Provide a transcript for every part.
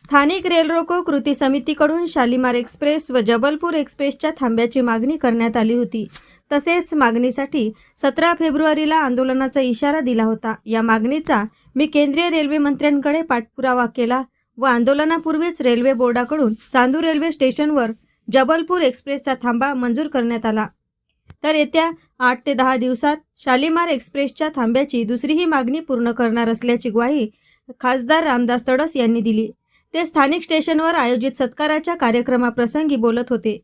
स्थानिक रेल रोको कृती समितीकडून शालिमार एक्सप्रेस व जबलपूर एक्सप्रेसच्या थांब्याची मागणी करण्यात आली होती. तसेच मागणीसाठी सतरा फेब्रुवारीला आंदोलनाचा इशारा दिला होता. या मागणीचा मी केंद्रीय रेल्वे मंत्र्यांकडे पाठपुरावा केला व आंदोलनापूर्वीच रेल्वे बोर्डाकडून चांदूर रेल्वे स्टेशनवर जबलपूर एक्सप्रेसचा थांबा मंजूर करण्यात आला. तर येत्या आठ ते दहा दिवसात शालिमार एक्सप्रेसच्या थांब्याची दुसरीही मागणी पूर्ण करणार असल्याची ग्वाही खासदार रामदास तडस यांनी दिली. ते स्थानिक स्टेशनवर आयोजित सत्काराच्या कार्यक्रमाप्रसंगी बोलत होते.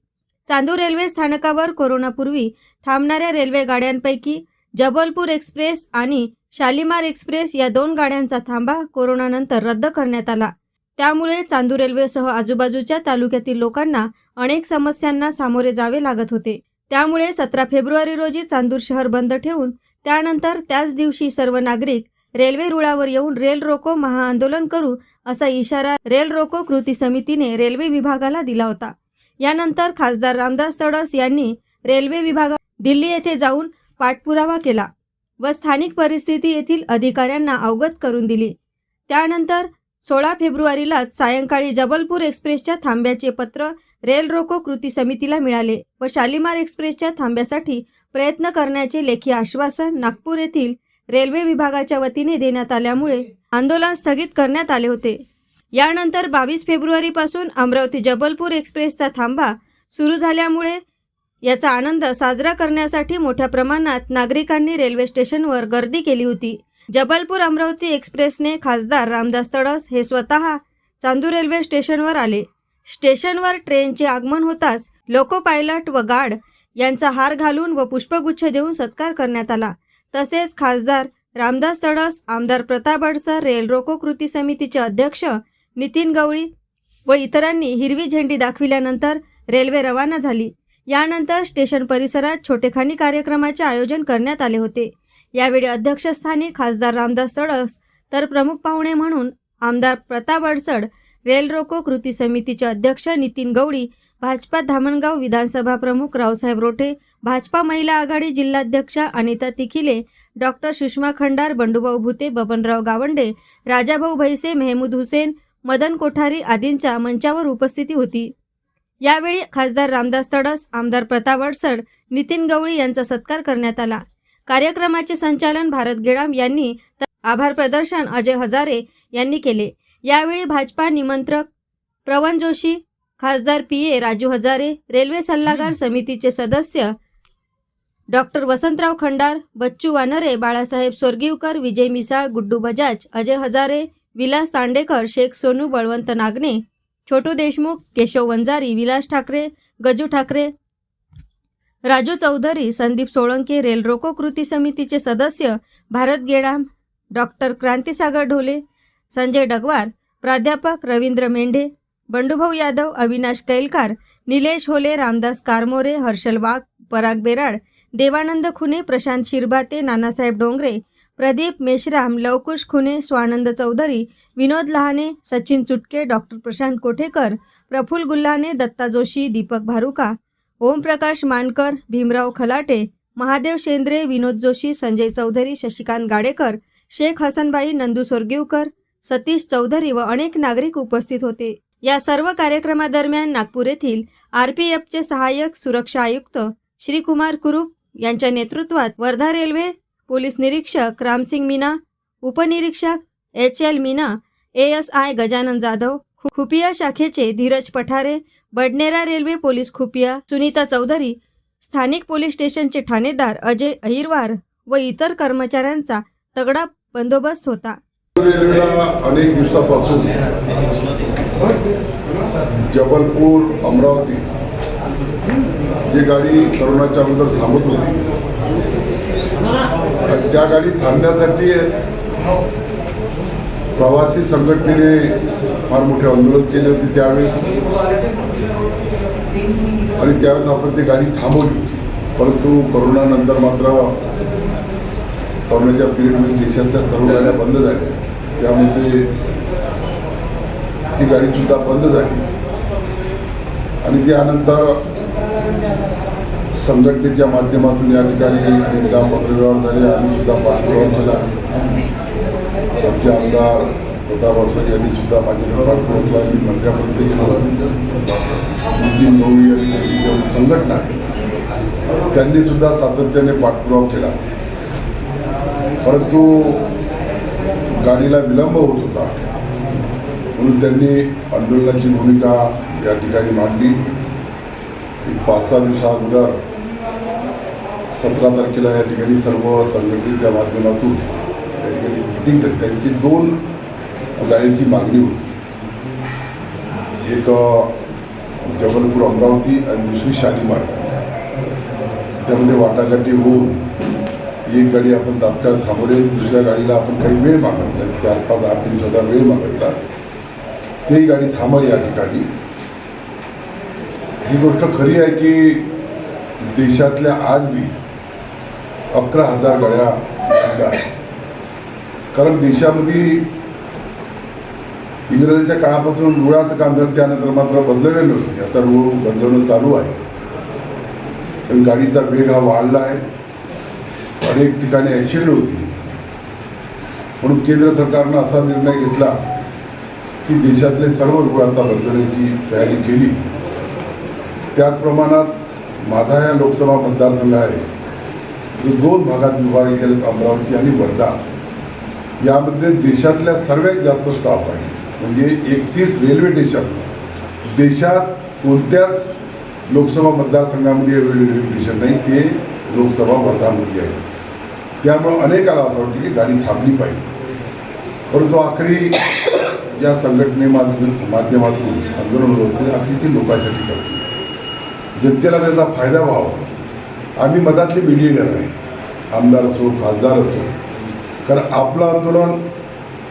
चांदूर रेल्वे स्थानकावर कोरोनापूर्वी थांबणाऱ्या रेल्वे गाड्यांपैकी जबलपूर एक्सप्रेस आणि शालिमार एक्सप्रेस या दोन गाड्यांचा थांबा कोरोनानंतर रद्द करण्यात आला. त्यामुळे चांदूर रेल्वेसह आजूबाजूच्या तालुक्यातील लोकांना अनेक समस्यांना सामोरे जावे लागत होते. त्यामुळे सतरा फेब्रुवारी रोजी चांदूर शहर बंद ठेवून त्यानंतर त्याच दिवशी सर्व नागरिक रेल्वे रुळावर येऊन रेल रोको महाआंदोलन करू असा इशारा रेल रोको कृती समितीने रेल्वे विभागाला दिला होता. यानंतर खासदार रामदास तडस यांनी रेल्वे विभागात दिल्ली येथे जाऊन पाठपुरावा केला व स्थानिक परिस्थिती येथील अधिकाऱ्यांना अवगत करून दिली. त्यानंतर सोळा फेब्रुवारीलाच सायंकाळी जबलपूर एक्सप्रेसच्या थांब्याचे पत्र रेल रोको कृती समितीला मिळाले व शालिमार एक्सप्रेसच्या थांब्यासाठी प्रयत्न करण्याचे लेखी आश्वासन नागपूर येथील रेल्वे विभागाच्या वतीने देण्यात आल्यामुळे आंदोलन स्थगित करण्यात आले होते. यानंतर बावीस फेब्रुवारीपासून अमरावती जबलपूर एक्सप्रेसचा थांबा सुरू झाल्यामुळे याचा आनंद साजरा करण्यासाठी मोठ्या प्रमाणात नागरिकांनी रेल्वे स्टेशनवर गर्दी केली होती. जबलपूर अमरावती एक्सप्रेसने खासदार रामदास तडस हे स्वतः चांदूर रेल्वे स्टेशनवर आले. स्टेशनवर ट्रेनचे आगमन होताच लोको पायलट व गार्ड यांचा हार घालून व पुष्पगुच्छ देऊन सत्कार करण्यात आला. तसेच खासदार रामदास तडस आमदार प्रताप अडसर रेल रोको कृती समितीचे अध्यक्ष नितीन गवळी व इतरांनी हिरवी झेंडी दाखविल्यानंतर रेल्वे रवाना झाली. यानंतर स्टेशन परिसरात छोटेखानी कार्यक्रमाचे आयोजन करण्यात आले होते. यावेळी अध्यक्षस्थानी खासदार रामदास तडस तर प्रमुख पाहुणे म्हणून आमदार प्रताप अडसड रेल रोको कृती समितीचे अध्यक्ष नितीन गवळी भाजपा धामणगाव विधानसभा प्रमुख रावसाहेब रोठे भाजपा महिला आघाडी जिल्हाध्यक्षा अनिता तिखिले डॉक्टर सुषमा खंडार बंडूभाऊ भुते बबनराव गावंडे राजाभाऊ भैसे मेहमूद हुसेन मदन कोठारी आदींच्या मंचावर उपस्थिती होती. यावेळी खासदार रामदास तडस आमदार प्रताप अडसड नितीन गवळी यांचा सत्कार करण्यात आला. कार्यक्रमाचे संचालन भारत गेडाम यांनी तर आभार प्रदर्शन अजय हजारे यांनी केले. यावेळी भाजपा निमंत्रक प्रवन जोशी खासदार P A Raju Hazare railway सल्लागार समितीचे सदस्य डॉक्टर वसंतराव खंडार बच्चू वानरे बाळासाहेब सोरगीवकर विजय मिसाळ गुड्डू बजाज अजय हजारे विलास तांडेकर शेख सोनू बळवंत नागने छोटू देशमुख केशव वंजारी विलास ठाकरे गजू ठाकरे राजू चौधरी संदीप सोळंके रेल रोको कृती समितीचे सदस्य भारत गेडाम डॉक्टर क्रांतीसागर ढोले संजय डगवार प्राध्यापक रवींद्र मेंढे बंडूभाऊ यादव अविनाश कैलकार निलेश होले रामदास कारमोरे हर्षल वाघ पराग बेराड देवानंद खुने प्रशांत शिरभाते नानासाहेब डोंगरे प्रदीप मेश्राम लवकुश खुने स्वानंद चौधरी विनोद लहाने सचिन चुटके डॉक्टर प्रशांत कोठेकर प्रफुल गुल्हाने दत्ता जोशी दीपक भारुका ओमप्रकाश मानकर भीमराव खलाटे महादेव शेंद्रे विनोद जोशी संजय चौधरी शशिकांत गाडेकर शेख हसनबाई नंदू सोरगिवकर सतीश चौधरी व अनेक नागरिक उपस्थित होते. या सर्व कार्यक्रमादरम्यान नागपूर येथील आर पी एफचे सहाय्यक सुरक्षा आयुक्त श्रीकुमार कुरूप यांच्या नेतृत्वात वर्धा रेल्वे पोलीस निरीक्षक रामसिंग मीना उपनिरीक्षक H L Meena A S I Gajanan Jadhav खुपिया शाखेचे धीरज पठारे बडनेरा रेल्वे पोलीस खुपिया सुनीता चौधरी स्थानिक पोलीस स्टेशनचे ठाणेदार अजय अहिरवार व इतर कर्मचाऱ्यांचा तगडा बंदोबस्त होता. अनेक दिवसापासून जबलपूर अमरावती. जी गाडी करोनाच्या अगोदर थांबत होती. त्या गाडी थांबण्यासाठी प्रवासी संघटनेने फार मोठे आंदोलन केले होते त्यावेळेस. आणि त्यावेळेस आपण ती गाडी थांबवली परंतु करोनानंतर मात्र कोरोनाच्या पिरियडमध्ये देशातल्या सर्व गाड्या बंद झाल्या. त्यामध्ये ती गाडीसुद्धा बंद झाली. आणि त्यानंतर संघटनेच्या माध्यमातून या ठिकाणी अनेकदा पत्रव्यवहार झाले. आम्ही सुद्धा पाठपुरावा केला. आमचे आमदार प्रताप अडसर यांनी सुद्धा माझ्या पाठपुरावा मी मंत्र्यापर्यंत गेलो. नितीन गवळी आणि त्यांची संघटना आहे त्यांनी सुद्धा सातत्याने पाठपुरावा केला. परंतु गाडीला विलंब होत होता. म्हणून त्यांनी आंदोलनाची भूमिका या ठिकाणी मांडली. एक पाच सहा दिवसा अगोदर सतरा तारखेला या ठिकाणी सर्व संघटनेच्या माध्यमातून या ठिकाणी मिटिंग झाली. त्यांची दोन गाड्यांची मागणी होती. एक जबलपूर अमरावती आणि दुसरी शालीमार. त्यामध्ये वाटाघाटी होऊन एक गाडी आपण तात्काळ थांबवली दुसऱ्या गाडीला आपण काही वेळ मागितला. चार पाच आठ दिवसाचा वेळ मागितला. तेही गाडी थांबल या ठिकाणी. ही गोष्ट खरी आहे की देशातल्या आज बी अकरा हजार गाड्या कारण देशामध्ये इंग्रजांच्या काळापासून रुळाचं काम झालं त्यानंतर मात्र बदललेलं नव्हते. आता रूळ बदलवणं चालू आहे. पण गाडीचा वेग हा वाढला आहे. अनेक ठिकाणी ॲक्सिडेंट होती. म्हणून केंद्र सरकारनं असा निर्णय घेतला. की देशातले सर्व रुग्ण आता बदलण्याची तयारी केली त्याच प्रमाणात माझा या लोकसभा मतदारसंघ आहे जो दोन भागात विभागले गेले अमरावती आणि वर्धा यामध्ये देशातल्या सर्वात जास्त स्टाफ आहे. म्हणजे एकतीस रेल्वे स्टेशन देशात कोणत्याच लोकसभा मतदारसंघामध्ये रेल्वे स्टेशन नाही ते लोकसभा वर्धामध्ये आहे. त्यामुळं अनेकाला असं वाटतं की गाडी थांबली पाहिजे. परंतु आखरी या संघटने माध्यमातून आंदोलन होते अखेरची लोकांसाठी करते. जनतेला त्याचा फायदा व्हावा. आम्ही मधातले मिडिएटर आहे. आमदार असो खासदार असो. कारण आपलं आंदोलन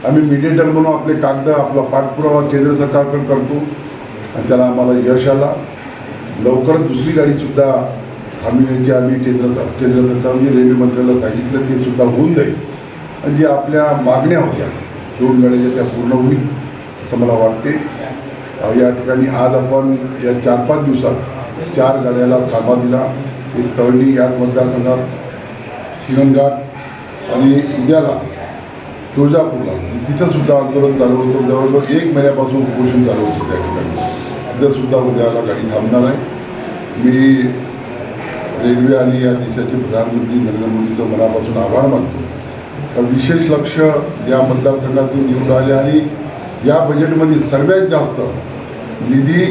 आम्ही मिडिएटर म्हणून आपले कागद आपला पाठपुरावा केंद्र सरकारकडे करतो. आणि त्याला आम्हाला यश आला. लवकरच दुसरी गाडीसुद्धा थांबविण्याची आम्ही केंद्र सर केंद्र सरकार म्हणजे रेल्वे मंत्र्याला सांगितलं ते सुद्धा होऊन जाईल. आणि जे आपल्या मागण्या होत्या दोन गाड्या त्या पूर्ण होईल असं मला वाटते. या ठिकाणी आज आपण या चार पाच दिवसात चार गाड्याला थांबा दिला. एक तळणी याच मतदारसंघात हिंगणघाट आणि उद्याला तुळजापूरला. तिथंसुद्धा आंदोलन चालू होतं. जवळजवळ एक महिन्यापासून उपोषण चालू होतं त्या ठिकाणी. तिथंसुद्धा उद्याला गाडी थांबणार आहे. मी रेल्वे आणि या देशाचे प्रधानमंत्री नरेंद्र मोदीचं मनापासून आभार मानतो. विशेष लक्ष या मतदारसंघातून देऊन राहिले आणि या बजेटमध्ये सर्वात जास्त निधी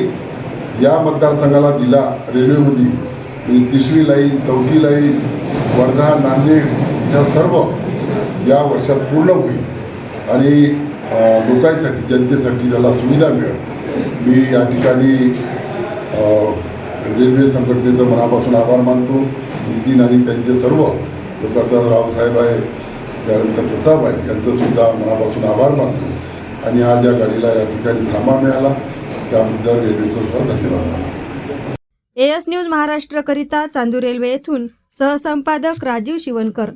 या मतदारसंघाला दिला रेल्वेमध्ये. म्हणजे तिसरी लाईन चौथी लाईन वर्धा नांदेड ह्या सर्व या वर्षात पूर्ण होईल. आणि लोकांसाठी जनतेसाठी त्याला सुविधा मिळेल. मी या ठिकाणी रेल्वे संघटनेचं मनापासून आभार मानतो. नितीन आणि त्यांचे सर्व लोकांचा रावसाहेब आहे त्यानंतर प्रताप यांचंसुद्धा मनापासून आभार मानतो. आणि आज या गाडीला या ठिकाणी थांबा मिळाला. त्याबद्दल रेल्वेचं सुद्धा धन्यवाद मानतो. एएस न्यूज महाराष्ट्रकरिता चांदूर रेल्वे येथून सहसंपादक राजीव शिवणकर